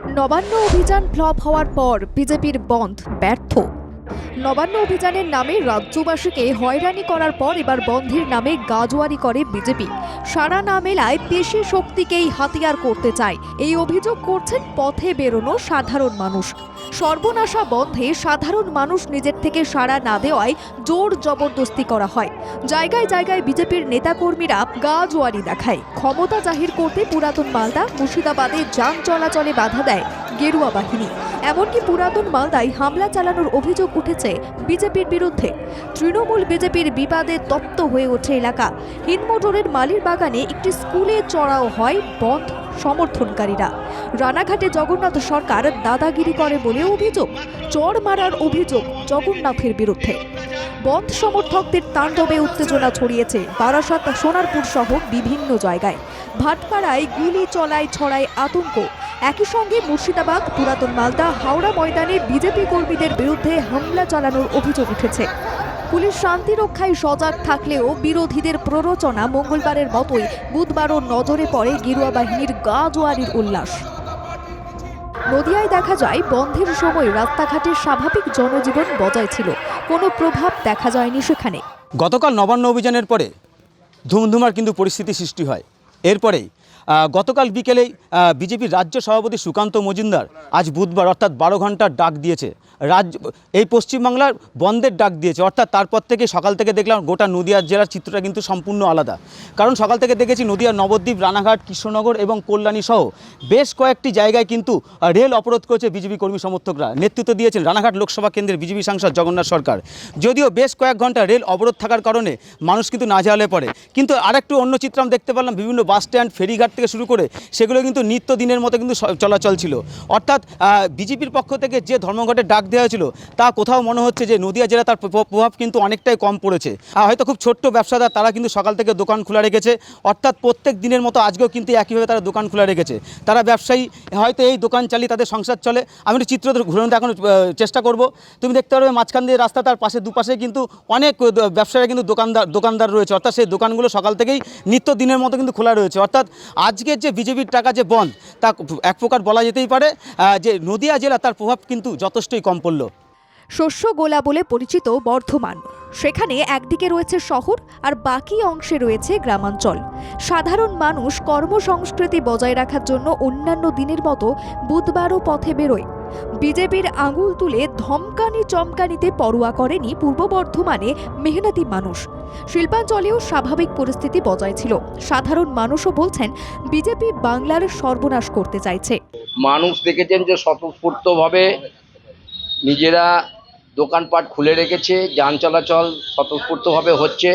নবান্ন অভিযান ফ্লপ হওয়ার পর বিজেপির বন্ধ ব্যর্থ। নবান্ন অভিযানের নামে রাজ্যবাসীকে হয়রানি করার পর এবার বন্ধের নামে গাজোয়ারি করে বিজেপি। সারা না মেলায় পেশি শক্তিকেই হাতিয়ার করতে চায়। এই অভিযোগ করছেন পথে বেরোনো সাধারণ মানুষ। সর্বনাশা বন্ধে সাধারণ মানুষ নিজের থেকে সাড়া না দেওয়ায় জোর জবরদস্তি করা হয়। জায়গায় জায়গায় বিজেপির নেতাকর্মীরা গা জোয়ারি দেখায়। ক্ষমতা জাহির করতে পুরাতন মালদা, মুর্শিদাবাদে যান চলাচলে বাধা দেয় গেরুয়া বাহিনী। এমনকি পুরাতন মালদায় হামলা চালানোর অভিযোগ উঠেছে বিজেপির বিরুদ্ধে। তৃণমূল বিজেপির বিবাদে তপ্ত হয়ে ওঠে এলাকা। হিন্দমোটরের মালির বাগানে একটি স্কুলে চড়াও হয় বন্ধ সমর্থনকারীরা। রানাঘাটে জগন্নাথ সরকার দাদাগিরি করে বলে অভিযোগ চর মারার অভিযোগ জগন্নাথের বিরুদ্ধে। বন্ধ সমর্থকদের তাণ্ডবে উত্তেজনা ছড়িয়েছে বারাসাত, সোনারপুর সহ বিভিন্ন জায়গায়। ভাটপাড়ায় গুলি চলায় ছড়ায় আতঙ্ক। একই সঙ্গে মুর্শিদাবাদ, পুরাতন মালদা, হাওড়া ময়দানে বিজেপি কর্মীদের বিরুদ্ধে হামলা চালানোর অভিযোগ উঠেছে। পুলিশ শান্তি রক্ষায় সজাগ থাকলেও বিরোধীদের প্ররোচনা মঙ্গলবারের মতোই বুধবারও নজরে পড়ে গেরুয়া বাহিনীর গা জোয়ারির উল্লাস। নদিয়ায় দেখা যায়, বন্ধের সময় রাস্তাঘাটে স্বাভাবিক জনজীবন বজায় ছিল। কোনো প্রভাব দেখা যায়নি সেখানে। গতকাল নবান্ন অভিযানের পরে ধুমধুমার কিন্তু পরিস্থিতি সৃষ্টি হয়। এরপরেই গতকাল বিকেলেই বিজেপির রাজ্য সভাপতি সুকান্ত মজুমদার আজ বুধবার অর্থাৎ বারো ঘণ্টার ডাক দিয়েছে। রাজ্য, এই পশ্চিমবাংলার বন্ধের ডাক দিয়েছে। অর্থাৎ তারপর থেকে সকাল থেকে দেখলাম গোটা নদিয়া জেলার চিত্রটা কিন্তু সম্পূর্ণ আলাদা। কারণ সকাল থেকে দেখেছি নদিয়ার নবদ্বীপ, রানাঘাট, কৃষ্ণনগর এবং কল্যাণী সহ বেশ কয়েকটি জায়গায় কিন্তু রেল অবরোধ করেছে বিজেপি কর্মী সমর্থকরা। নেতৃত্ব দিয়েছেন রানাঘাট লোকসভা কেন্দ্রের বিজেপি সাংসদ জগন্নাথ সরকার। যদিও বেশ কয়েক ঘণ্টা রেল অবরোধ থাকার কারণে মানুষ কিন্তু নাজেহালে পড়ে। কিন্তু আরেকটু অন্য চিত্র আমি দেখতে পারলাম, বিভিন্ন বাস স্ট্যান্ড, ফেরিঘাট থেকে শুরু করে সেগুলো কিন্তু নিত্য দিনের মতো কিন্তু চলাচল ছিল। অর্থাৎ বিজেপির পক্ষ থেকে যে ধর্মঘটের ডাক দেওয়া হয়েছিল, তা কোথাও মনে হচ্ছে যে নদিয়া জেলা তার প্রভাব কিন্তু অনেকটাই কম পড়েছে। আর হয়তো খুব ছোট্ট ব্যবসাদার তারা কিন্তু সকাল থেকে দোকান খোলা রেখেছে, অর্থাৎ প্রত্যেক দিনের মতো আজকেও কিন্তু একইভাবে তারা দোকান খোলা রেখেছে। তারা ব্যবসায়ী, হয়তো এই দোকান চালিয়ে তাদের সংসার চলে। আমি একটু চিত্র ঘুরে এখন চেষ্টা করব। তুমি দেখতে পারবে মাঝখান দিয়ে রাস্তা তার পাশে, দুপাশে কিন্তু অনেক ব্যবসায়ীরা কিন্তু দোকানদার দোকানদার রয়েছে। অর্থাৎ সেই দোকানগুলো সকাল থেকেই নিত্য দিনের মতো কিন্তু খোলা রয়েছে। অর্থাৎ আজকের যে বিজেপির টাকা যে বন্ধ, তা এক প্রকার বলা যেতেই পারে যে নদিয়া জেলা তার প্রভাব কিন্তু যথেষ্টই কম পড়ল। শস্য গোলা বলে পরিচিত বর্ধমান। সেখানে একদিকে রয়েছে শহর আর বাকি অংশে রয়েছে গ্রামাঞ্চল। সাধারণ মানুষ কর্মসংস্কৃতি বজায় রাখার জন্য অন্যান্য দিনের মতো বুধবারও পথে বেরোয়। বিজেপির আঙুল তুলে ধমকানি চমকানিতে পরোয়া করেনি পূর্ব বর্ধমানে মেহনতি মানুষ। শিল্পাঞ্চলেও স্বাভাবিক পরিস্থিতি বজায় ছিল। সাধারণ মানুষও বলছেন বিজেপি বাংলার সর্বনাশ করতে চাইছে। মানুষ দেখেছেন যে স্বতঃস্ফূর্তভাবে নিজেরা দোকানপাট খুলে রেখেছে যান চলাচল স্বতঃস্ফূর্তভাবে হচ্ছে।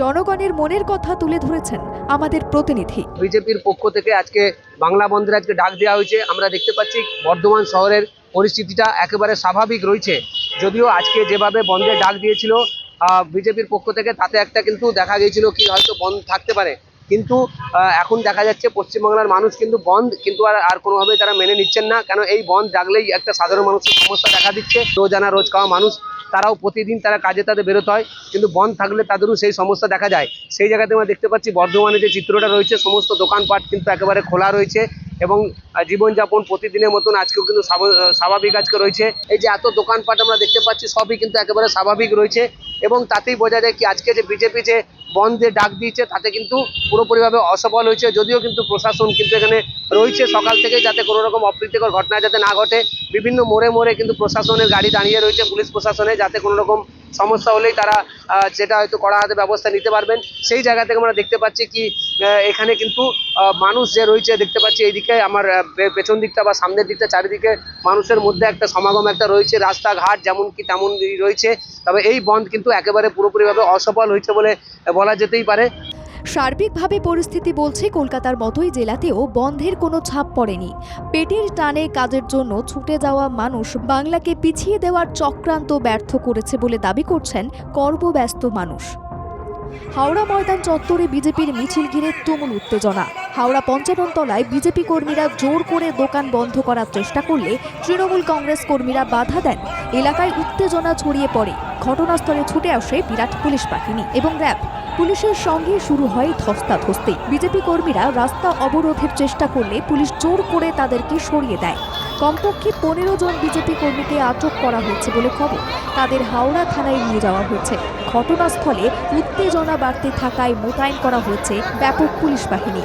জনগণের মনের কথা তুলে ধরেছেন আমাদের প্রতিনিধি। বিজেপির পক্ষ থেকে আজকে বাংলা বন্ধের আজকে ডাক দেওয়া হয়েছে। আমরা দেখতে পাচ্ছি বর্ধমান শহরের পরিস্থিতিটা একেবারে স্বাভাবিক রয়েছে। যদিও আজকে যেভাবে বন্ধের ডাক দিয়েছিল বিজেপির পক্ষ থেকে তাতে একটা কিন্তু দেখা গিয়েছিল কি হয়তো বন্ধ থাকতে পারে। কিন্তু এখন দেখা যাচ্ছে পশ্চিমবাংলার মানুষ কিন্তু বন্ধ, কিন্তু আর আর কোনোভাবেই তারা মেনে নিচ্ছেন না। কেন এই বন্ধ ডাকলেই একটা সাধারণ মানুষের সমস্যা দেখা দিচ্ছে। রোজ আনা রোজ খাওয়া মানুষ, তারাও প্রতিদিন তারা কাজে তাদের বেরোতে হয়। কিন্তু বন্ধ থাকলে তাদেরও সেই সমস্যা দেখা যায়। সেই জায়গাতে আমরা দেখতে পাচ্ছি, বর্ধমানে যে চিত্রটা রয়েছে, সমস্ত দোকানপাট কিন্তু একেবারে খোলা রয়েছে এবং জীবনযাপন প্রতিদিনের মতন আজকেও কিন্তু স্বাভাবিক আজকে রয়েছে। এই যে এত দোকানপাট আমরা দেখতে পাচ্ছি, সবই কিন্তু একেবারে স্বাভাবিক রয়েছে এবং তাতেই বোঝা যায় কি আজকে যে বিজেপি যে বন্ধে ডাক দিয়েছে, তাতে কিন্তু পুরোপুরিভাবে অসফল হয়েছে। যদিও কিন্তু প্রশাসন কিন্তু এখানে রয়েছে সকাল থেকে যাতে কোনো রকম অপ্রীতিকর ঘটনা যাতে না ঘটে। বিভিন্ন মোড়ে মোড়ে কিন্তু প্রশাসনের গাড়ি দাঁড়িয়ে রয়েছে, পুলিশ প্রশাসনে যাতে কোনো রকম সমস্যা হলেই তারা যেটা হয়তো করা হাতে ব্যবস্থা নিতে পারবেন, সেই জায়গা থেকে আমরা দেখতে পাচ্ছি কি এখানে কিন্তু মানুষ যে রয়েছে দেখতে পাচ্ছি এইদিকে আমার পেছন দিকটা বা সামনের দিকটা চারিদিকে মানুষের মধ্যে একটা সমাগম একটা রয়েছে, রাস্তাঘাট যেমন কি তেমন রয়েছে, তবে এই বন্ধ কিন্তু একেবারে পুরোপুরিভাবে অসফল হয়েছে বলে বলা যেতেই পারে। সার্বিকভাবে পরিস্থিতি বলছে কলকাতার মতোই জেলাতেও বন্ধের কোনো ছাপ পড়েনি। পেটের টানে কাজের জন্য ছুটে যাওয়া মানুষ বাংলাকে পিছিয়ে দেওয়ার চক্রান্ত ব্যর্থ করেছে বলে দাবি করছেন কর্মব্যস্ত মানুষ। হাওড়া ময়দান চত্বরে বিজেপির মিছিল ঘিরে তুমুল উত্তেজনা। হাওড়া পঞ্চানন তলায় বিজেপি কর্মীরা জোর করে দোকান বন্ধ করার চেষ্টা করলে তৃণমূল কংগ্রেস কর্মীরা বাধা দেন। এলাকায় উত্তেজনা ছড়িয়ে পড়ে। ঘটনাস্থলে ছুটে আসে বিরাট পুলিশ বাহিনী এবং র্যাব। পুলিশের সঙ্গে শুরু হয় ধস্তাধস্তি। বিজেপি কর্মীরা রাস্তা অবরোধের চেষ্টা করলে পুলিশ জোর করে তাদেরকে সরিয়ে দেয়। কমপক্ষে পনেরো জন বিজেপি কর্মীকে আটক করা হয়েছে বলে খবর। তাদের হাওড়া থানায় নিয়ে যাওয়া হয়েছে। ঘটনাস্থলে উত্তেজনা বাড়তে থাকায় মোতায়েন করা হয়েছে ব্যাপক পুলিশ বাহিনী।